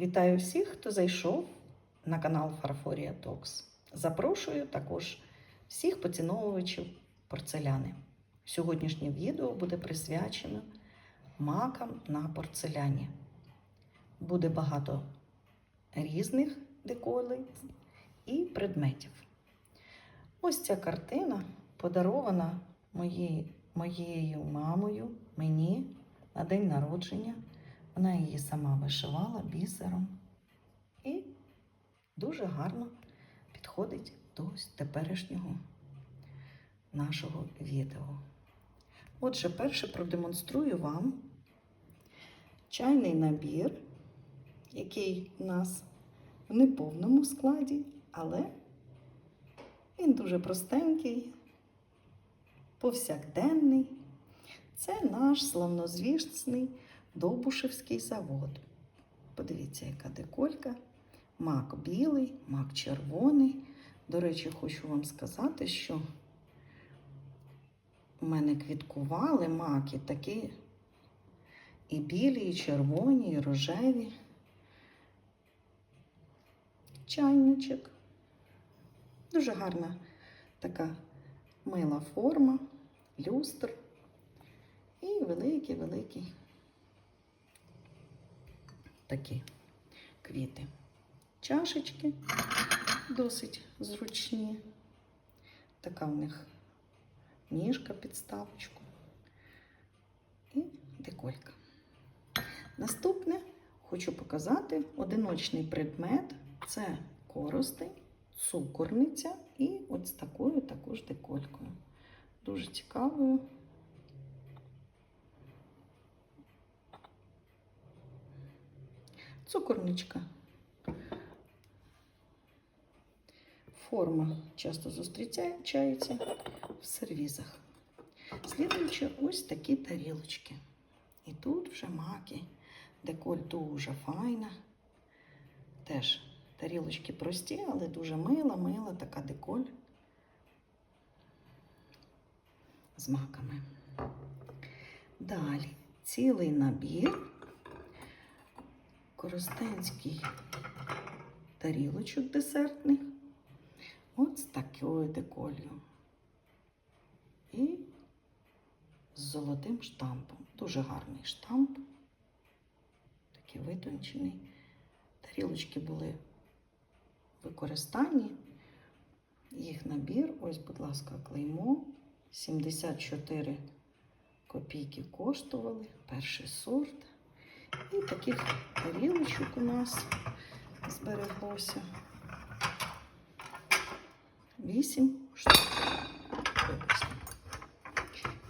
Вітаю всіх, хто зайшов на канал Фарфорія Токс. Запрошую також всіх поціновувачів порцеляни. Сьогоднішнє відео буде присвячено макам на порцеляні. Буде багато різних деколей і предметів. Ось ця картина подарована моєю, мамою мені на день народження. Вона її сама вишивала бісером і дуже гарно підходить до теперішнього нашого відео. Отже, перше продемонструю вам чайний набір, який у нас в неповному складі, але він дуже простенький, повсякденний. Це наш славнозвісний Довбушевський завод. Подивіться, яка деколька. Мак білий, мак червоний. До речі, хочу вам сказати, що у мене квіткували маки такі і білі, і червоні, і рожеві. Чайничок. Дуже гарна така мила форма, люстр і великий-великий такі квіти. Чашечки досить зручні. Така в них ніжка підставочку і деколька. Наступне хочу показати одиночний предмет це коростень, цукорниця і з такою також деколькою. Дуже цікавою. Цукорничка. Форма часто зустрічається в сервізах. Слідуючи ось такі тарілочки. І тут вже маки. Деколь дуже файна. Теж тарілочки прості, але дуже мила, мила така деколь з маками. Далі цілий набір коростенський тарілочок десертних. От з такою деколью. І з золотим штампом. Дуже гарний штамп. Такий витончений. Тарілочки були в використанні. Їх набір, ось, будь ласка, клеймо. 74 копійки коштували. Перший сорт. І таких тарілочок у нас збереглося. Вісім штук.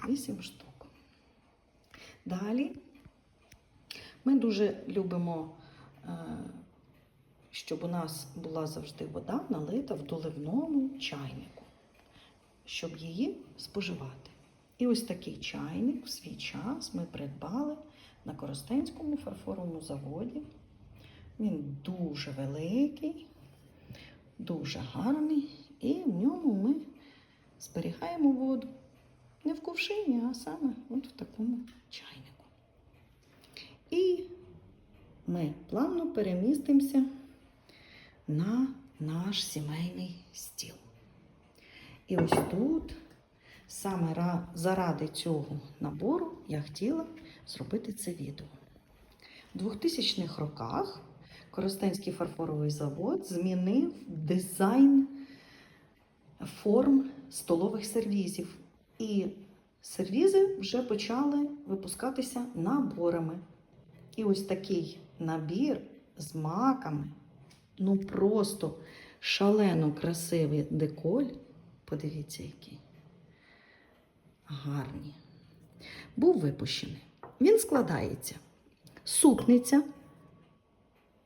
Вісім штук. Далі ми дуже любимо, е, щоб у нас була завжди вода налита в доливному чайнику, щоб її споживати. І ось такий чайник в свій час ми придбали на Коростенському фарфоровому заводі. Він дуже великий, дуже гарний, і в ньому ми зберігаємо воду. Не в ковшині, а саме от в такому чайнику. І ми плавно перемістимося на наш сімейний стіл. І ось тут, саме заради цього набору, я хотіла зробити це відео. У 2000-х роках Коростенський фарфоровий завод змінив дизайн форм столових сервізів. І сервізи вже почали випускатися наборами. І ось такий набір з маками, ну просто шалено красивий деколь. Подивіться, який гарний. Був випущений. Він складається супниця,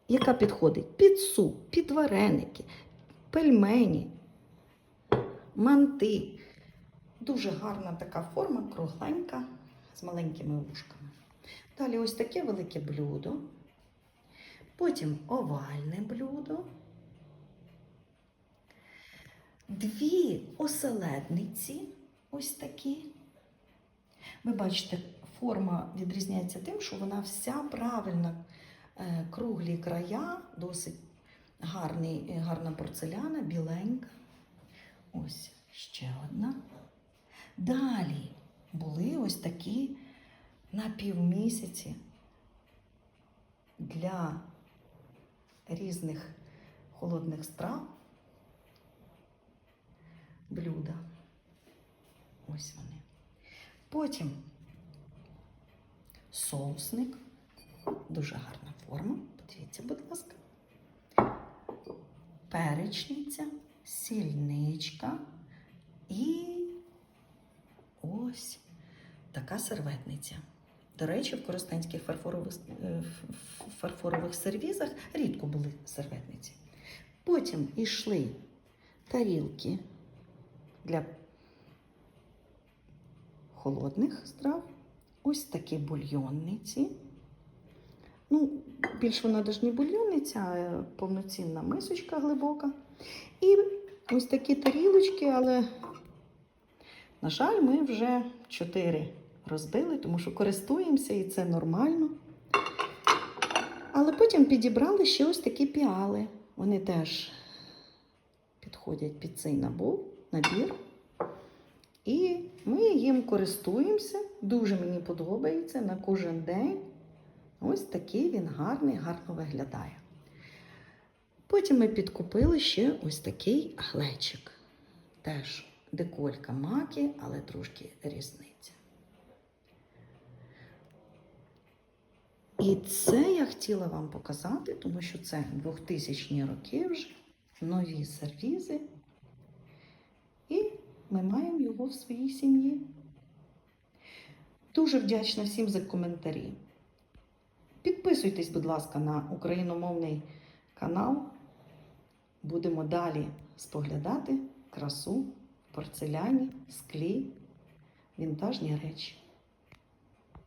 яка підходить під суп, під вареники, пельмені, манти. Дуже гарна така форма, кругленька, з маленькими вушками. Далі ось таке велике блюдо. Потім овальне блюдо. Дві оселедниці, ось такі. Ви бачите, форма відрізняється тим, що вона вся правильно е, круглі края, досить гарний, е, гарна порцеляна, біленька. Ось ще одна. Далі були ось такі напівмісяці для різних холодних страв. Блюда. Ось вони. Потім соусник. Дуже гарна форма. Подивіться, будь ласка. Перечниця, сільничка і ось така серветниця. До речі, в коростенських фарфорових, е, фарфорових сервізах рідко були серветниці. Потім йшли тарілки для холодних страв. Ось такі бульйонниці. Ну, більш вона не бульйонниця, а повноцінна мисочка глибока. І ось такі тарілочки, але, на жаль, ми вже чотири розбили, тому що користуємося і це нормально. Але потім підібрали ще ось такі піали. Вони теж підходять під цей набор, набір. І ми їм користуємося. Дуже мені подобається на кожен день. Ось такий він гарний, гарно виглядає. Потім ми підкупили ще ось такий глечик. Теж деколька маки, але трошки різниця. І це я хотіла вам показати, тому що це 2000 роки вже, нові сервізи. І ми маємо його в своїй сім'ї. Дуже вдячна всім за коментарі. Підписуйтесь, будь ласка, на україномовний канал. Будемо далі споглядати красу, порцеляні, склі, вінтажні речі.